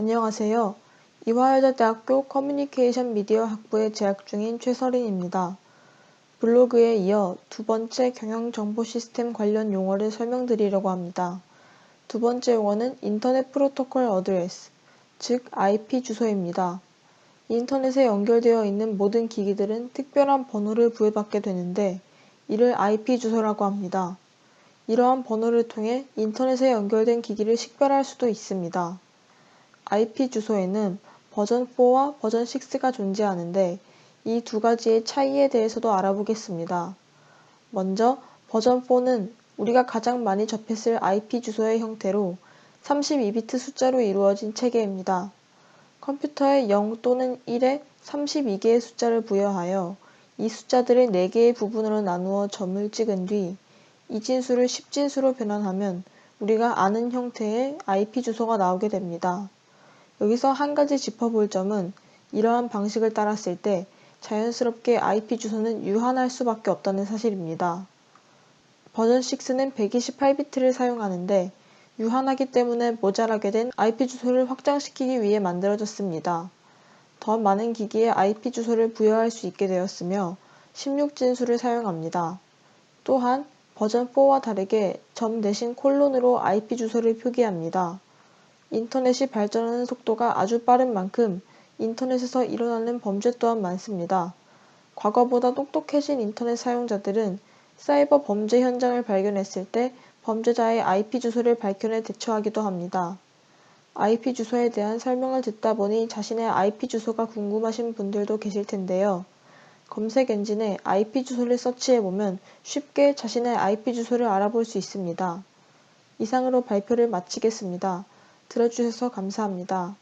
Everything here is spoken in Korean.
안녕하세요. 이화여자대학교 커뮤니케이션 미디어 학부에 재학 중인 최설인입니다. 블로그에 이어 두 번째 경영정보시스템 관련 용어를 설명드리려고 합니다. 두 번째 용어는 인터넷 프로토콜 어드레스, 즉 IP 주소입니다. 인터넷에 연결되어 있는 모든 기기들은 특별한 번호를 부여받게 되는데 이를 IP 주소라고 합니다. 이러한 번호를 통해 인터넷에 연결된 기기를 식별할 수도 있습니다. IP 주소에는 버전 4와 버전 6가 존재하는데 이 두 가지의 차이에 대해서도 알아보겠습니다. 먼저 버전 4는 우리가 가장 많이 접했을 IP 주소의 형태로 32비트 숫자로 이루어진 체계입니다. 컴퓨터에 0 또는 1에 32개의 숫자를 부여하여 이 숫자들을 4개의 부분으로 나누어 점을 찍은 뒤 이 진수를 10진수로 변환하면 우리가 아는 형태의 IP 주소가 나오게 됩니다. 여기서 한 가지 짚어볼 점은 이러한 방식을 따랐을 때 자연스럽게 IP 주소는 유한할 수밖에 없다는 사실입니다. 버전 6는 128비트를 사용하는데 유한하기 때문에 모자라게 된 IP 주소를 확장시키기 위해 만들어졌습니다. 더 많은 기기에 IP 주소를 부여할 수 있게 되었으며 16진수를 사용합니다. 또한 버전 4와 다르게 점 대신 콜론으로 IP 주소를 표기합니다. 인터넷이 발전하는 속도가 아주 빠른 만큼 인터넷에서 일어나는 범죄 또한 많습니다. 과거보다 똑똑해진 인터넷 사용자들은 사이버 범죄 현장을 발견했을 때 범죄자의 IP 주소를 밝혀내 대처하기도 합니다. IP 주소에 대한 설명을 듣다 보니 자신의 IP 주소가 궁금하신 분들도 계실 텐데요. 검색 엔진에 IP 주소를 서치해 보면 쉽게 자신의 IP 주소를 알아볼 수 있습니다. 이상으로 발표를 마치겠습니다. 들어주셔서 감사합니다.